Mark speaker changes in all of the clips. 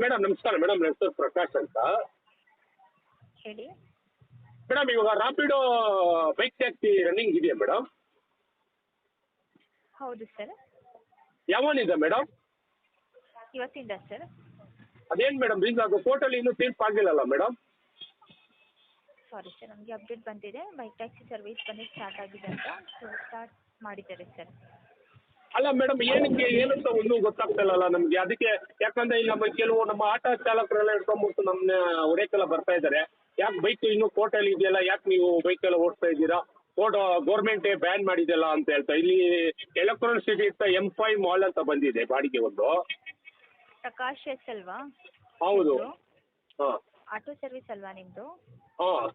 Speaker 1: Madam ನಮಸ್ಕಾರ. Madam ನನ್ನ ಹೆಸರು ಪ್ರಕಾಶ್ ಅಂತ.
Speaker 2: ಹೇಳಿ.
Speaker 1: ಮೇಡಮ್ ಇವಾಗ ರಾಪಿಡೋ ಬೈಕ್ ಟ್ಯಾಕ್ಸಿ ರನ್ನಿಂಗ್ ಇದೆಯಾ ಮೇಡಮ್?
Speaker 2: ಹೌದು ಸರ್.
Speaker 1: ಯಾವನಿದೆ ಮೇಡಮ್?
Speaker 2: ಇವತ್ತಿಂದ ಸರ್.
Speaker 1: ಅದೇನು ಮೇಡಮ್ ರೀಸ್ ಅದು ಕೋರ್ಟಲ್ಲಿ ಇನ್ನೂ ತೀರ್ಪು ಆಗಿಲ್ಲಲ್ಲ ಮೇಡಮ್?
Speaker 2: ಸಾರಿ ಸರ್ ನಮಗೆ ಅಪ್ಡೇಟ್ ಬಂದಿದೆ. ಬೈಕ್ ಟ್ಯಾಕ್ಸಿ ಸರ್ವಿಸ್ ಬಂದು ಸ್ಟಾರ್ಟ್ ಆಗಿದೆ ಅಂತ. ಸ್ಟಾರ್ಟ್ ಮಾಡಿದ್ದಾರೆ ಸರ್.
Speaker 1: ಅಲ್ಲ ಮೇಡಮ್ ಏನಕ್ಕೆ ಏನಂತ ಒಂದು ಗೊತ್ತಾಗ್ತಿಲ್ಲಲ್ಲ ನಮಗೆ. ಅದಕ್ಕೆ ಯಾಕಂದ್ರೆ ಇಲ್ಲಿ ನಮ್ಮ ಕೆಲವು ನಮ್ಮ ಆಟೋ ಚಾಲಕರೆಲ್ಲ ಹಿಡ್ಕೊಂಡ್ಬಿಟ್ಟು ನಮ್ಮನ್ನ ಹೊಡೆಯಕ್ಕೆಲ್ಲ ಬರ್ತಾ ಇದ್ದಾರೆ. ಯಾಕೆ ಬೈಕ್ ಇನ್ನೂ ಕೋರ್ಟಲ್ಲಿ ಇದೆಯಲ್ಲ? ಯಾಕೆ ನೀವು ಬೈಕೆಲ್ಲ ಓಡಿಸ್ತಾ ಇದ್ದೀರಾ? ಕೋರ್ಟ್ ಗೌರ್ಮೆಂಟೇ ಬ್ಯಾನ್ ಮಾಡಿದೆಲ್ಲ ಅಂತ ಹೇಳ್ತಾ ಇಲ್ಲಿ ಎಲೆಕ್ಟ್ರಾನಿಕ್ ಸಿಟಿ ಅಂತ ಎಂ ಫೈವ್ ಮಾಲ್ ಅಂತ ಬಂದಿದೆ ಬಾಡಿಗೆ ಒಂದು.
Speaker 2: ಪ್ರಕಾಶ್ ಎಸ್ ಅಲ್ವಾ?
Speaker 1: ಹೌದು? ಹಾಂ.
Speaker 2: ಆಟೋ ಸರ್ವಿಸ್ ಅಲ್ವಾ ನಿಮ್ಮದು
Speaker 1: ಹಾಂ.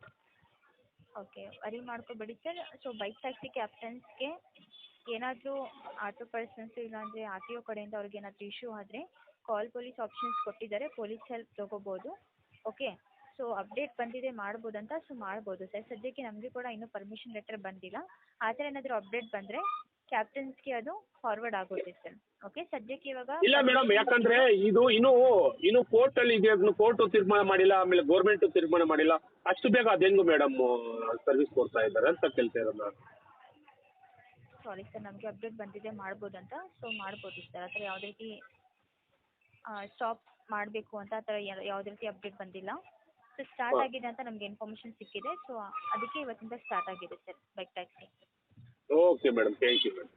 Speaker 2: ಓಕೆ ವರಿ ಮಾಡ್ಕೋಬೇಡಿ ಸರ್. ಸೊ ಬೈಕ್ ಟ್ಯಾಕ್ಸಿ ಕ್ಯಾಪ್ಟನ್ಸ್ಗೆ ಏನಾದರೂ ಆಟೋ ಪರ್ಸನ್ಸ್ ಇಲ್ಲಾಂದರೆ ಆರ್ ಟಿ ಒ ಕಡೆಯಿಂದ ಅವ್ರಿಗೆ ಏನಾದರೂ ಇಶ್ಯೂ ಆದರೆ ಕಾಲ್ ಪೊಲೀಸ್ ಆಪ್ಷನ್ಸ್ ಕೊಟ್ಟಿದ್ದಾರೆ ಪೊಲೀಸ್ ಹೆಲ್ಪ್ ತೊಗೋಬೋದು. ಓಕೆ ಸೊ ಅಪ್ಡೇಟ್ ಬಂದಿದೆ ಮಾಡ್ಬೋದಂತ ಸೊ ಮಾಡ್ಬೋದು. ಸರ್, ಸದ್ಯಕ್ಕೆ ನಮಗೆ ಕೂಡ ಇನ್ನೂ ಪರ್ಮಿಷನ್ ಲೆಟರ್ ಬಂದಿಲ್ಲ. ಆ ಥರ ಏನಾದರೂ ಅಪ್ಡೇಟ್ ಬಂದರೆ ಕ್ಯಾಪ್ಟನ್ಸ್ಗೆ ಅದು ಫಾರ್ವರ್ಡ್ ಆಗುತ್ತೆ ಸರ್. ಓಕೆ ಸದ್ಯಕ್ಕೆ ಇವಾಗ
Speaker 1: ಇಲ್ಲ ಮೇಡಮ್ ಯಾಕಂದ್ರೆ ಇದು ಇನ್ನೂ ಇನ್ನೂ ಕೋರ್ಟಲ್ಲಿ ಇದೆ, ಅದನ್ನು ಕೋರ್ಟು ತೀರ್ಮಾನ ಮಾಡಿಲ್ಲ, ಆಮೇಲೆ ಗೌರ್ಮೆಂಟು ತೀರ್ಮಾನ ಮಾಡಿಲ್ಲ. ಅಷ್ಟು ಬೇಗ ಅದೆಂಗು ಮೇಡಮ್ ಸರ್ವಿಸ್ ಕೊಡ್ತಾ ಇದ್ದಾರೆ ಅಂತ ಕೇಳ್ತಾ ಇರೋದು ನಾನು.
Speaker 2: ಸಾರಿ ಸರ್ ನಮಗೆ ಅಪ್ಡೇಟ್ ಬಂದಿದೆ ಮಾಡ್ಬೋದು ಅಂತ. ಸೊ ಮಾಡ್ಬೋದು ಸರ್ ಆ ಥರ ಯಾವುದೇ ರೀತಿ ಸ್ಟಾಪ್ ಮಾಡಬೇಕು ಅಂತ ಆ ಥರ ಯಾವುದೇ ರೀತಿ ಅಪ್ಡೇಟ್ ಬಂದಿಲ್ಲ. ಸೊ ಸ್ಟಾರ್ಟ್ ಆಗಿದೆ ಅಂತ ನಮಗೆ ಇನ್ಫಾರ್ಮೇಷನ್ ಸಿಕ್ಕಿದೆ. ಸೊ ಅದಕ್ಕೆ ಇವತ್ತಿಂದ ಸ್ಟಾರ್ಟ್ ಆಗಿದೆ sir bike taxi
Speaker 1: okay madam thank you madam